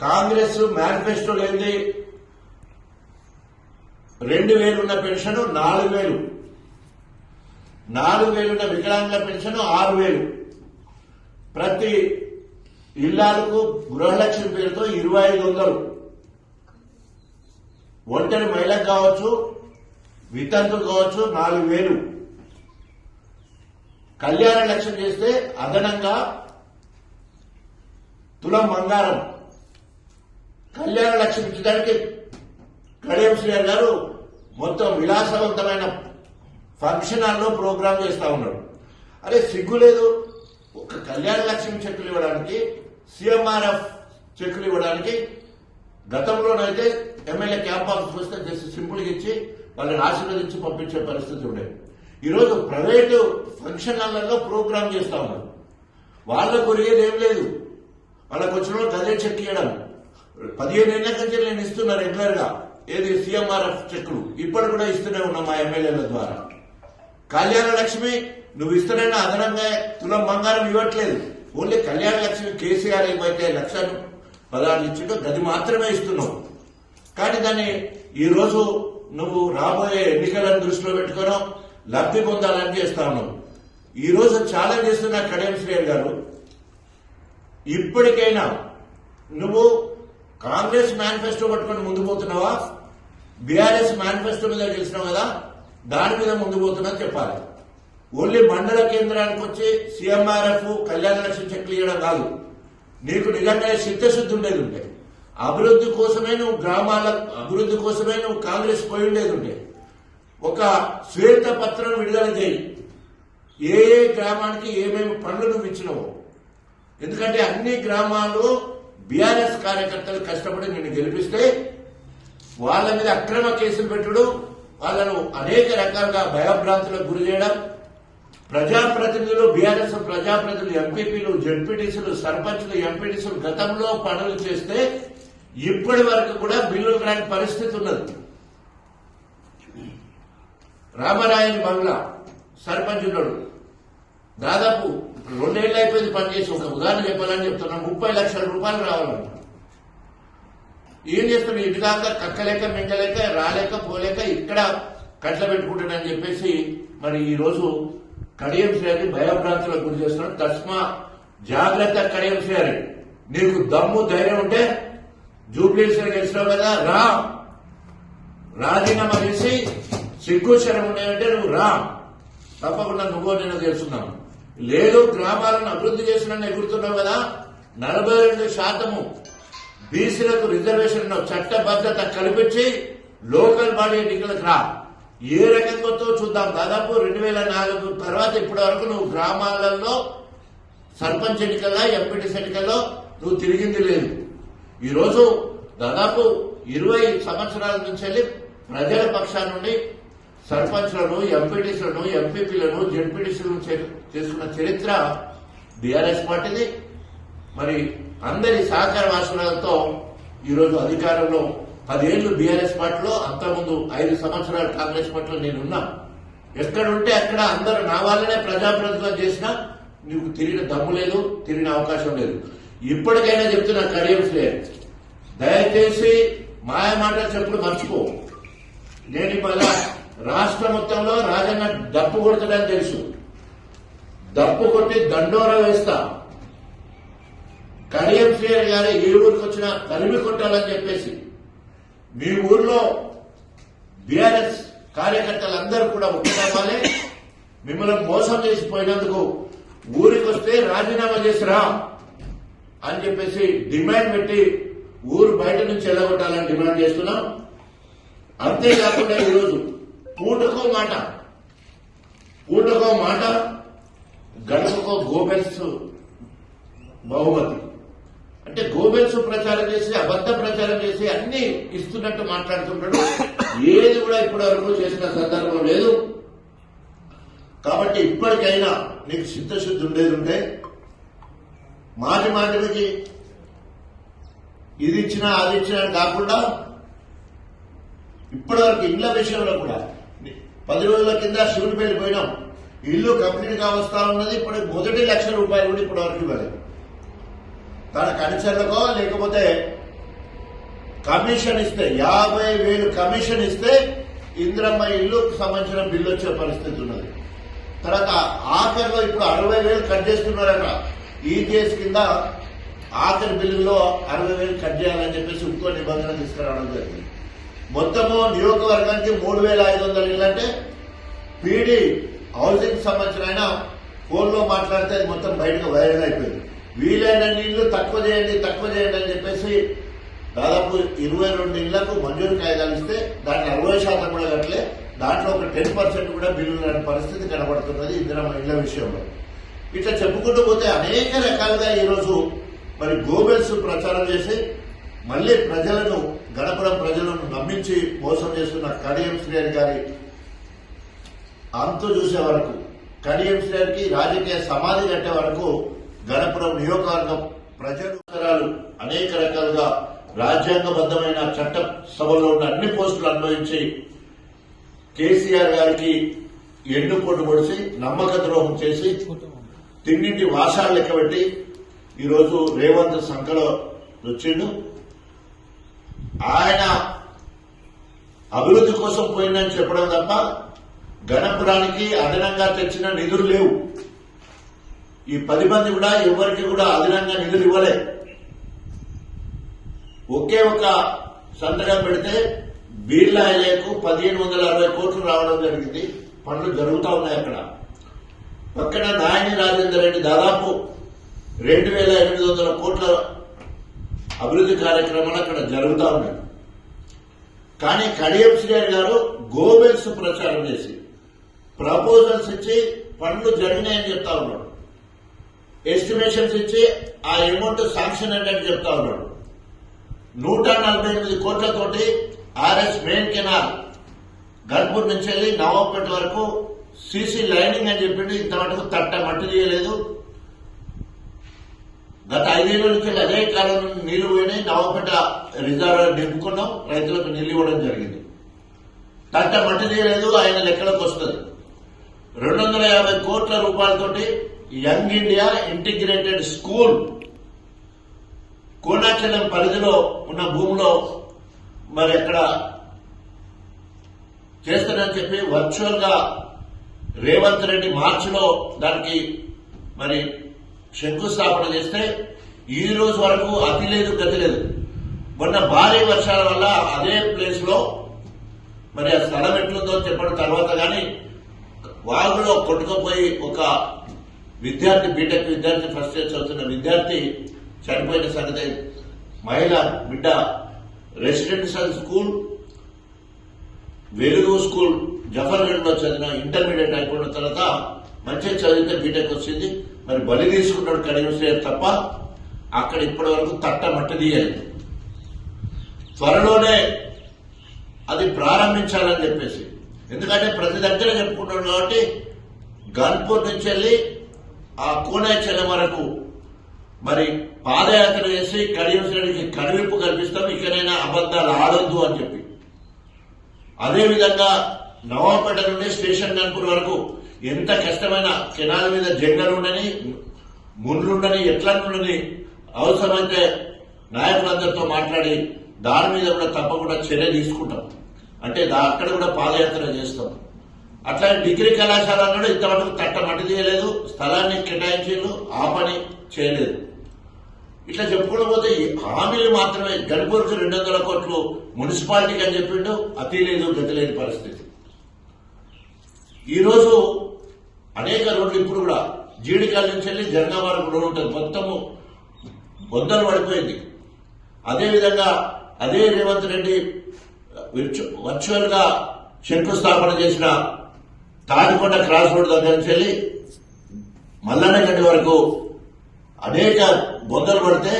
Congress manifesto లేని రెండు వేలున్న pension నాలుగు వేలు. నాలుగు వేలున్న వికలాంగుల పెన్షన్ ఆరు వేలు. ప్రతి ఇల్లాలకు గృహలక్ష్మి పేరుతో ఇరవై ఐదు వందలు. ఒంటరి మహిళకు కావచ్చు వితంతులు కావచ్చు నాలుగు వేలు. కళ్యాణ లక్ష్యం చేస్తే అదనంగా తులం బంగారం. కళ్యాణ లక్ష్యం ఇచ్చడానికి కడియం శ్రీహర్ గారు మొత్తం విలాసవంతమైన ఫంక్షన్ హాల్లో ప్రోగ్రామ్ చేస్తా ఉన్నాడు అరే సిగ్గు లేదు. ఒక కళ్యాణ లక్ష్మి చెక్కులు ఇవ్వడానికి సిఎంఆర్ఎఫ్ చెక్కులు ఇవ్వడానికి గతంలోనైతే ఎమ్మెల్యే క్యాంప్ ఆఫీస్ వస్తే జస్ట్ సింపుల్గా ఇచ్చి వాళ్ళని ఆశీర్వదించి పంపించే పరిస్థితి ఉండేది ఈరోజు ప్రైవేటు ఫంక్షన్ హాల్లో ప్రోగ్రామ్ చేస్తా ఉన్నారు. వాళ్ళకు కొరిగేది ఏం లేదు. వాళ్ళకు వచ్చిన వాళ్ళు గదే చెక్ ఇవ్వడం పదిహేను ఏళ్ళ కంటే నేను ఇస్తున్నా రెగ్యులర్గా ఏది సీఎంఆర్ఎఫ్ చెక్కులు. ఇప్పటి కూడా ఇస్తూనే ఉన్నాం మా ఎమ్మెల్యేల ద్వారా. కళ్యాణ లక్ష్మి నువ్వు ఇస్తున్న అదనంగా తులం బంగారం ఇవ్వట్లేదు. ఓన్లీ కళ్యాణ లక్ష్మి కేసీఆర్ ఏమైతే లక్ష పదాలు ఇచ్చిందో గది మాత్రమే ఇస్తున్నావు. కానీ దాన్ని ఈరోజు నువ్వు రాబోయే ఎన్నికలను దృష్టిలో పెట్టుకోను లబ్ధి పొందాలని చేస్తా ఉన్నావు. ఈరోజు రోజు ఛాలెంజ్ చేస్తున్న కడియం శ్రేయర్ గారు ఇప్పటికైనా నువ్వు కాంగ్రెస్ మేనిఫెస్టో పట్టుకొని ముందు పోతున్నావా? బీఆర్ఎస్ మేనిఫెస్టో మీద గెలిచినావు కదా? దాని మీద ముందు పోతున్నా చెప్పాలి. ఓన్లీ మండల కేంద్రానికి వచ్చి సీఎంఆర్ఎఫ్ కళ్యాణ లక్ష్యం చెక్లు ఇవ్వడం కాదు. నీకు నిజంగా చిత్తశుద్ధి ఉండేది ఉంటే అభివృద్ధి కోసమే నువ్వు గ్రామాల అభివృద్ధి కోసమే నువ్వు కాంగ్రెస్ పోయి ఉండేది ఉంటే ఒక శ్వేత పత్రం విడుదల చేయి. ఏ ఏ గ్రామానికి ఏమేమి పనులు నువ్వు ఇచ్చినావు. ఎందుకంటే అన్ని గ్రామాల్లో బీఆర్ఎస్ కార్యకర్తలు కష్టపడి నిన్ను గెలిపిస్తే వాళ్ళ మీద అక్రమ కేసులు పెట్టుడు వాళ్ళను అనేక రకాలుగా భయభ్రాంతులకు గురి చేయడం ప్రజాప్రతినిధులు బీఆర్ఎస్ ప్రజాప్రతినిధులు ఎంపీపీలు జడ్పీటీసీలు సర్పంచ్లు ఎంపీటీసీలు గతంలో పనులు చేస్తే ఇప్పటి వరకు కూడా బిల్లులు రాని పరిస్థితి ఉన్నది. రామరాయని బంగ్లా సర్పంచ్ ఉన్నాడు దాదాపు రెండేళ్ళు అయిపోయింది పనిచేసి ఒక ఉదాహరణ చెప్పాలని చెప్తున్నా. ముప్పై లక్షల రూపాయలు రావాలంట ఏం చేస్తున్నాడు ఇటు కక్కలేక మింగలేక రాలేక పోలేక ఇక్కడ కట్ల పెట్టుకుంటాడని చెప్పేసి మరి ఈ రోజు కడియం శ్రేణి భయభ్రాంతులకు గురి చేస్తున్నాడు తస్మా జాగ్రత్త కడియం శ్రేణి. నీకు దమ్ము ధైర్యం ఉంటే జూబ్లీస్ గెలిచినావు కదా రా. రాజీనామా చేసి సిగ్గు శరం ఉన్నాయంటే నువ్వు రా. తప్పకుండా నువ్వు నేను తెలుసున్నాను లేదు గ్రామాలను అభివృద్ధి చేసిన ఎగురుతున్నావు కదా? నలభై రెండు శాతము బీసీలకు రిజర్వేషన్ చట్టబద్ధత కల్పించి లోకల్ బాడీ ఎన్నికలకు రా. ఏ రకంగా చూద్దాం. దాదాపు రెండు వేల నాలుగు తర్వాత ఇప్పటి వరకు నువ్వు గ్రామాలలో సర్పంచ్ ఎన్నికల్లో ఎంపీటీసీ ఎన్నికల్లో నువ్వు తిరిగింది లేదు. ఈరోజు దాదాపు ఇరవై సంవత్సరాల నుంచి వెళ్ళి ప్రజల పక్షాన నుండి సర్పంచ్లను ఎంపీటీసీలను ఎంపీపీలను జడ్పీటీసీలను చేసుకున్న చరిత్ర బీఆర్ఎస్ పార్టీది. మరి అందరి సహకార వాసులతో ఈరోజు అధికారంలో పదేళ్ళు బీఆర్ఎస్ పార్టీలో అంతకుముందు ఐదు సంవత్సరాలు కాంగ్రెస్ పార్టీలో నేనున్నా. ఎక్కడుంటే అక్కడ అందరూ నా వాళ్ళనే ప్రజాప్రతినిధులు చేసినా నీకు తిరిగిన దమ్ము లేదు తిరిగిన అవకాశం లేదు. ఇప్పటికైనా చెప్తున్నా కడియమ్స్ లేదు దయచేసి మాయమాట చెప్పుడు మర్చిపో. నేను ఇవాళ రాష్ట్ర మొత్తంలో రాజన్న డప్పు కొడతాడని తెలుసు. డప్పు కొట్టి దండోర వేస్తా. కడియం శ్రీహరి గారి ఏ ఊరికి వచ్చినా తరిమి కొట్టాలని చెప్పేసి. మీ ఊర్లో బీఆర్ఎస్ కార్యకర్తలందరూ కూడా ఒక్కటే మిమ్మల్ని మోసం చేసిపోయినందుకు ఊరికి వస్తే రాజీనామా చేసిరా అని చెప్పేసి డిమాండ్ పెట్టి ఊరు బయట నుంచి ఎల్లగొట్టాలని డిమాండ్ చేస్తున్నాం. అంతేకాకుండా ఈరోజు పూటకో మాట. పూటకో మాట గడపకో గోబెల్స్ బహుమతి. అంటే గోబెల్స్ ప్రచారం చేసి అబద్ధ ప్రచారం చేసి అన్ని ఇస్తున్నట్టు మాట్లాడుతుంటాడు. ఏది కూడా ఇప్పటి వరకు చేసిన సందర్భం లేదు. కాబట్టి ఇప్పటికైనా నీకు చిత్తశుద్ధి ఉండేది ఉంటే మాటి మాటికి ఇది ఇచ్చినా అది ఇచ్చినా కాకుండా ఇప్పటి వరకు ఇళ్ళ విషయంలో కూడా పది రోజుల కింద శివుడిపల్లి పోయినాం. ఇల్లు కంప్లీట్గా వస్తా ఉన్నది. ఇప్పుడు మొదటి లక్ష రూపాయలు కూడా ఇప్పటి వరకు ఇవ్వలేదు. తన కనిచర్లకో లేకపోతే కమిషన్ ఇస్తే యాభై వేలు కమిషన్ ఇస్తే ఇంద్రమ్మ ఇల్లుకు సంబంధించిన బిల్లు వచ్చే పరిస్థితి ఉన్నది. తర్వాత ఆఖరిలో ఇప్పుడు అరవై వేలు కట్ చేస్తున్నారట. ఈటీఎస్ కింద ఆఖరి బిల్లులో అరవై వేలు కట్ చేయాలని చెప్పేసి ఇంకో నిబంధన తీసుకురావడం జరిగింది. మొత్తము నియోజకవర్గానికి మూడు వేల ఐదు వందల ఇళ్ళు అంటే పీడీ హౌసింగ్ సంబంధించిన ఆయన ఫోన్లో మాట్లాడితే అది మొత్తం బయటకు వైరల్ అయిపోయింది. వీలైనన్ని ఇళ్ళు తక్కువ చేయండి తక్కువ చేయండి అని చెప్పేసి దాదాపు ఇరవై రెండు ఇళ్ళకు మంజూరు కాయిదాలు ఇస్తే దాంట్లో అరవై శాతం కూడా కట్టలే. దాంట్లో ఒక టెన్ పర్సెంట్ కూడా బిల్లులు రాని పరిస్థితి కనబడుతున్నది ఇందిరమ్మ ఇళ్ళ విషయంలో. ఇట్లా చెప్పుకుంటూ పోతే అనేక రకాలుగా ఈరోజు మరి గోబెల్స్ ప్రచారం చేసి మళ్ళీ ప్రజలను గణపురం ప్రజలను నమ్మించి మోసం చేస్తున్న కడియం శ్రేణి గారి అంతు చూసే వరకు కడియం శ్రేణికి రాజకీయ సమాధి కట్టే వరకు గణపురం నియోజకవర్గం ప్రజలు అనేక రకాలుగా రాజ్యాంగబద్ధమైన చట్ట సభలో ఉన్న అన్ని పోస్టులు అనుభవించి కేసీఆర్ గారికి ఎన్నుకోటు పొడిచి నమ్మక ద్రోహం చేసి తిన్నింటి వాసాలు లెక్కబెట్టి ఈరోజు రేవంత్ సంఖలో వచ్చిండు. ఆయన అభివృద్ధి కోసం పోయిందని చెప్పడం తప్ప గణపురానికి అదనంగా తెచ్చిన నిధులు లేవు. ఈ పది మంది కూడా ఎవరికి కూడా అదనంగా నిధులు ఇవ్వలే. ఒకే ఒక సంతకం పెడితే బీర్లాయలకు పదిహేను వందల అరవై కోట్లు రావడం జరిగింది. పనులు జరుగుతూ ఉన్నాయి అక్కడ. పక్కన నాయని రాజేందర్ రెడ్డి దాదాపు రెండు వేల ఎనిమిది వందల కోట్ల అభివృద్ధి కార్యక్రమాలు అక్కడ జరుగుతూ ఉన్నాయి. కానీ కడియం శ్రీహరి గారు గోబెల్స్ ప్రచారం చేసి ప్రపోజల్స్ ఇచ్చి పనులు జరిగినాయని చెప్తా ఉన్నాడు. ఎస్టిమేషన్స్ ఇచ్చి ఆ అమౌంట్ శాంక్షన్ అంటే చెప్తా ఉన్నాడు. నూట నలభై ఎనిమిది కోట్లతోటి ఆర్ఎస్ మెయిన్ కెనాల్ గన్పూర్ నుంచి వెళ్ళి నవాబ్పేట వరకు సీసీ లైనింగ్ అని చెప్పిండు ఇంతవరకు తట్ట మట్టి తీయలేదు. గత ఐదేళ్ళ నుంచి అదే కాలం నీళ్ళు పోయినాయి. నవాబ్పేట రిజర్వ్ నింపుకున్నాం. రైతులకు నీళ్ళు ఇవ్వడం జరిగింది. తట్ట మట్టి తీయలేదు. ఆయన లెక్కలకు వస్తుంది. రెండు వందల యాభై కోట్ల రూపాయలతోటి young India integrated school Konachalam పరిధిలో ఉన్న భూమిలో మరి అక్కడ చేస్తానని చెప్పి వర్చువల్గా రేవంత్ రెడ్డి మార్చిలో దానికి మరి శంకుస్థాపన చేస్తే ఈ రోజు వరకు అతి లేదు గతి లేదు. మొన్న భారీ వర్షాల వల్ల అదే ప్లేస్లో మరి ఆ స్థలం ఎట్లుందో చెప్పడం తర్వాత కానీ వాగులో కొట్టుకుపోయి ఒక విద్యార్థి బీటెక్ విద్యార్థి ఫస్ట్ ఇయర్ చదువుతున్న విద్యార్థి చనిపోయిన సంగతి మహిళ బిడ్డ రెసిడెన్షియల్ స్కూల్ వెలుగు స్కూల్ జఫర్గఢ్లో చదివిన ఇంటర్మీడియట్ అయిపోయిన తర్వాత మంచిగా చదివితే బీటెక్ వచ్చింది మరి బలి తీసుకున్నాడు కడిగిన తప్ప అక్కడ ఇప్పటి వరకు తట్ట మట్టి తీయలేదు. త్వరలోనే అది ప్రారంభించాలని చెప్పేసి. ఎందుకంటే ప్రతి దగ్గర చెప్పుకుంటాడు కాబట్టి గన్పూర్ నుంచి వెళ్ళి ఆ కోనాచలం వరకు మరి పాదయాత్ర చేసి కడియం శ్రేణికి కనువిప్పు కల్పిస్తాం ఇకనైనా అబద్ధాలు ఆడొద్దు అని చెప్పి. అదేవిధంగా నవాపేట నుండి స్టేషన్ గన్పూర్ వరకు ఎంత కష్టమైన కెనాల మీద జంగలుండని ముండ్లుండని ఎట్లాంటి ఉండని అవసరమైతే నాయకులందరితో మాట్లాడి దాని మీద కూడా తప్పకుండా చర్య తీసుకుంటాం. అంటే దా- అక్కడ కూడా పాదయాత్ర చేస్తాం. అట్లా డిగ్రీ కళాశాల కూడా ఇంతవరకు తట్ట మట్టి తీయలేదు స్థలాన్ని కేటాయించలేదు ఆ పని చేయలేదు. ఇట్లా చెప్పుకుంటూ పోతే హామీలు మాత్రమే. గడిపూరుకు రెండు వందల కోట్లు మున్సిపాలిటీకి అని చెప్పిండు అతి లేదు గతి లేని పరిస్థితి. ఈరోజు అనేక రోడ్లు ఇప్పుడు కూడా జీడికాల నుంచి వెళ్ళి జనగామ వరకు రోడ్డు ఉంటుంది మొత్తము బొద్దలు పడిపోయింది. అదేవిధంగా అదే రేవంత్ రెడ్డి వర్చువల్గా శంకుస్థాపన చేసిన తాడికొండ క్రాస్ రోడ్ దగ్గర నుంచి వెళ్ళి మల్లన్నగడ్డి వరకు అనేక బొందలు పడితే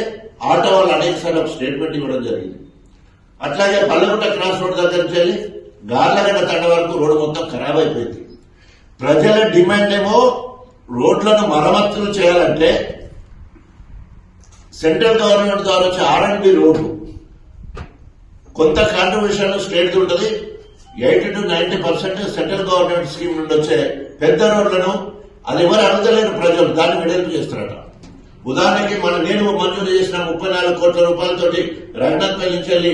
ఆటో వాళ్ళు అనేక సార్లు స్టేట్మెంట్ ఇవ్వడం జరిగింది. అట్లాగే పల్లెగుట్ట క్రాస్ రోడ్ దగ్గర నుంచి వెళ్ళి గార్లగడ్డ తండ వరకు రోడ్డు మొత్తం ఖరాబ్ అయిపోయింది. ప్రజల డిమాండ్ ఏమో రోడ్లను మరమ్మతులు చేయాలంటే సెంట్రల్ గవర్నమెంట్ ద్వారా వచ్చే ఆర్ఎండ్బి రోడ్లు కొంత కాంట్రిబ్యూషన్ స్టేట్ ఉంటుంది. Eighty two ninety percent central government scheme నుండి వచ్చే పెద్ద రోడ్లను అది ఎవరు అడగలేరు ప్రజలు. దాన్ని విడుదల చేస్తారట. ఉదాహరణకి మన నేను మంజూరు చేసిన ముప్పై నాలుగు కోట్ల రూపాయలతోటి రెండు నుంచి వెళ్ళి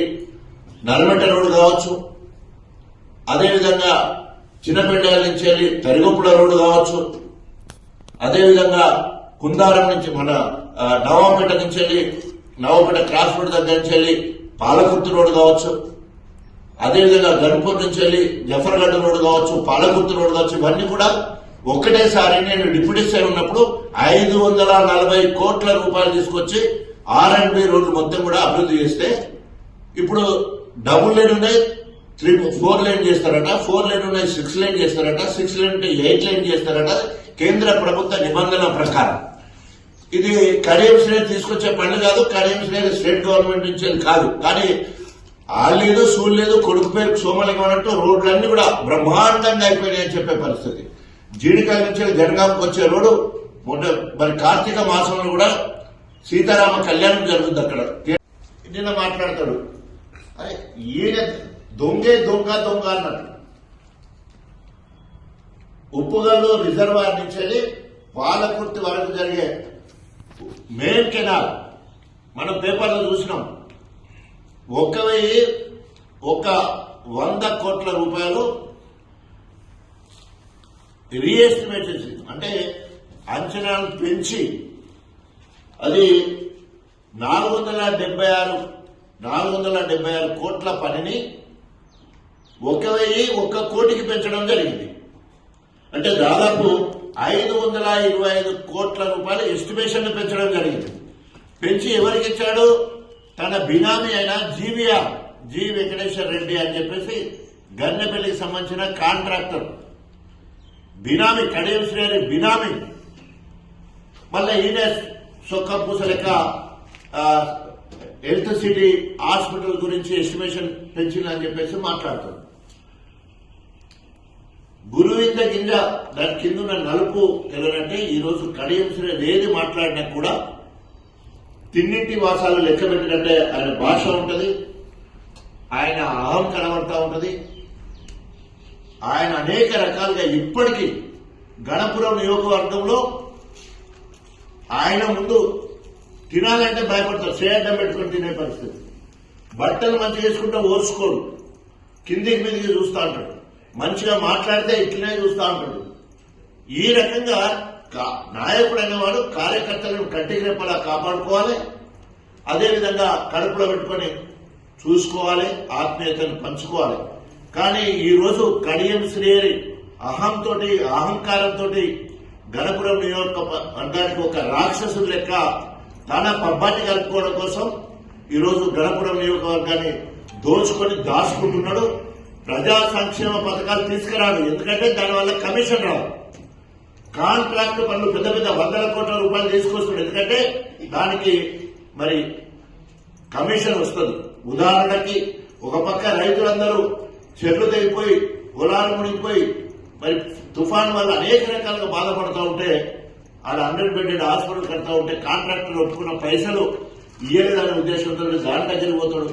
నల్లమెట్ట రోడ్డు కావచ్చు. అదేవిధంగా చిన్నపెండల నుంచి వెళ్ళి తరిగొప్పుల రోడ్డు కావచ్చు. అదేవిధంగా కుందారం నుంచి మన నవాపేట నుంచి వెళ్ళి నవాపేట క్రాస్ రోడ్ దగ్గర నుంచి వెళ్ళి పాలకుర్తి రోడ్డు కావచ్చు. అదేవిధంగా గన్పూర్ నుంచి వెళ్ళి జఫర్గఢ్ రోడ్ కావచ్చు పాలకుర్తి రోడ్ కావచ్చు ఇవన్నీ కూడా ఒకటేసారి నేను డిప్యూటీ సీఎం ఉన్నప్పుడు ఐదు వందల నలభై కోట్ల రూపాయలు తీసుకొచ్చి ఆర్ అండ్ బి రోడ్లు మొత్తం కూడా అభివృద్ధి చేస్తే ఇప్పుడు డబుల్ లైన్ ఉన్నాయి త్రీ ఫోర్ లైన్ చేస్తారట ఫోర్ లైన్ ఉన్నాయి సిక్స్ లైన్ చేస్తారట సిక్స్ లైన్ ఉంటే ఎయిట్ లైన్ చేస్తారట కేంద్ర ప్రభుత్వ నిబంధన ప్రకారం. ఇది కడియం శ్రేణి తీసుకొచ్చే పని కాదు కడియం శ్రేణి స్టేట్ గవర్నమెంట్ నుంచి కాదు. కానీ ఆలేదు సూలు లేదు కొడుకు పేరు సోమలింగం అన్నట్టు రోడ్లన్నీ కూడా బ్రహ్మాండంగా అయిపోయినాయి అని చెప్పే పరిస్థితి. జీడికాయ నుంచి జనగాంకి వచ్చే రోడ్డు మొన్న మరి కార్తీక మాసంలో కూడా సీతారామ కళ్యాణం జరుగుతుంది అక్కడ. నిన్న మాట్లాడతాడు. అరే ఈయన దొంగే దొంగ దొంగ అన్నట్టు. ఉప్పుగల్లో రిజర్వాయర్ నుంచి వెళ్ళి పాలకుర్తి వరకు జరిగే మెయిన్ కెనాల్. మనం పేపర్లో చూసినాం. ఒక వెయ్యి ఒక వంద కోట్ల రూపాయలు రీఎస్టిమేట్ అంటే అంచనాలు పెంచి అది నాలుగు వందల డెబ్బై ఆరు నాలుగు వందల డెబ్బై ఆరు కోట్ల పనిని ఒక వెయ్యి ఒక్క కోటికి పెంచడం జరిగింది. అంటే దాదాపు ఐదు వందల ఇరవై ఐదు కోట్ల రూపాయల ఎస్టిమేషన్ పెంచడం జరిగింది. పెంచి ఎవరికి ఇచ్చాడు? తన బినామీ అయిన జీవీఆర్ జి వెంకటేశ్వర రెడ్డి అని చెప్పేసి గన్నెపల్లికి సంబంధించిన కాంట్రాక్టర్. బినామీ కడియం శ్రేణి బినామీ. మళ్ళీ ఈయన సొక్క పూస లెక్క ఆ, హెల్త్ సిటీ హాస్పిటల్ గురించి ఎస్టిమేషన్ పెంచిందని చెప్పేసి మాట్లాడుతారు గురువింద గింజ దాని కింద ఉన్న నలుపు ఎవరంటే ఈ రోజు కడియం శ్రేణి ఏది మాట్లాడినా కూడా తిన్నింటి వాసాలు లెక్క పెట్టినట్టే ఆయన భాష ఉంటుంది ఆయన అహం కనబడతా ఉంటుంది. ఆయన అనేక రకాలుగా ఇప్పటికీ గణపురం నియోజకవర్గంలో ఆయన ముందు తినాలంటే భయపడతారు చేయడం పెట్టుకొని తినే పరిస్థితి. బట్టలు మంచిగా చేసుకుంటే ఓర్చుకోడు కిందికి మీదకి చూస్తూ ఉంటాడు మంచిగా మాట్లాడితే ఇట్లనే చూస్తూ ఉంటాడు ఈ రకంగా కా- నాయకుడు అనేవాడు కార్యకర్తలను కంటికి రెప్పలా కాపాడుకోవాలి. అదేవిధంగా కడుపులో పెట్టుకొని చూసుకోవాలి ఆత్మీయతను పంచుకోవాలి. కానీ ఈరోజు కడియం శ్రేయరి అహంతో అహంకారంతో గణపురం నియోజకవర్గానికి ఒక రాక్షసుడు లెక్క తన పబ్బాన్ని కలుపుకోవడం కోసం ఈరోజు గణపురం నియోజకవర్గాన్ని దోచుకొని దాచుకుంటున్నాడు. ప్రజా సంక్షేమ పథకాలు తీసుకురాడు. ఎందుకంటే దానివల్ల కమిషన్ రావు. కాంట్రాక్ట్ పనులు పెద్ద పెద్ద వందల కోట్ల రూపాయలు తీసుకొస్తున్నాడు. ఎందుకంటే దానికి మరి కమిషన్ వస్తుంది. ఉదాహరణకి ఒక పక్క రైతులందరూ చెట్లు తెగిపోయి పొలాలు మునిగిపోయి మరి తుఫాన్ వల్ల అనేక రకాలుగా బాధపడుతూ ఉంటే ఆడ హండ్రెడ్ బెడెడ్ హాస్పిటల్ కడతా ఉంటే కాంట్రాక్టర్ ఒప్పుకున్న పైసలు ఇయ్యలేదనే ఉద్దేశంతో దాని దగ్గరికి పోతాడు.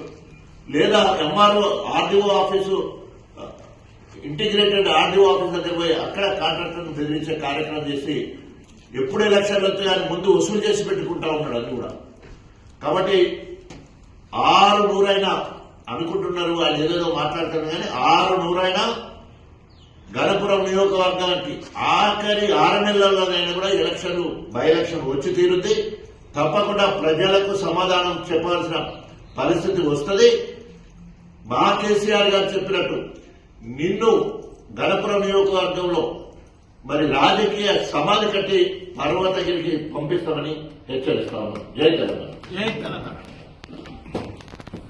లేదా MRO RDO office integrated RDO office దగ్గర పోయి అక్కడ కాంట్రాక్టర్ను బెదిరించే కార్యక్రమం చేసి ఎప్పుడు ఎలక్షన్లు వస్తాయని ముందు వసూలు చేసి పెట్టుకుంటా ఉన్నాడు అది కూడా. కాబట్టి ఆరు నూరైనా అనుకుంటున్నారు వాళ్ళు ఏదేదో మాట్లాడుతున్నారు కానీ ఆరు నూరైనా గణపురం నియోజకవర్గానికి ఆఖరి ఆరు నెలల్లోనైనా కూడా ఎలక్షన్ బై ఎలక్షన్ వచ్చి తీరుద్ది. తప్పకుండా ప్రజలకు సమాధానం చెప్పాల్సిన పరిస్థితి వస్తుంది. మా కేసీఆర్ గారు చెప్పినట్టు నిన్ను గణపురం నియోజకవర్గంలో మరి రాజకీయ సమాధి కట్టి పర్వతగిరికి పంపిస్తామని హెచ్చరిస్తా ఉన్నాం. జై తెలంగాణ. జై తెలంగాణ.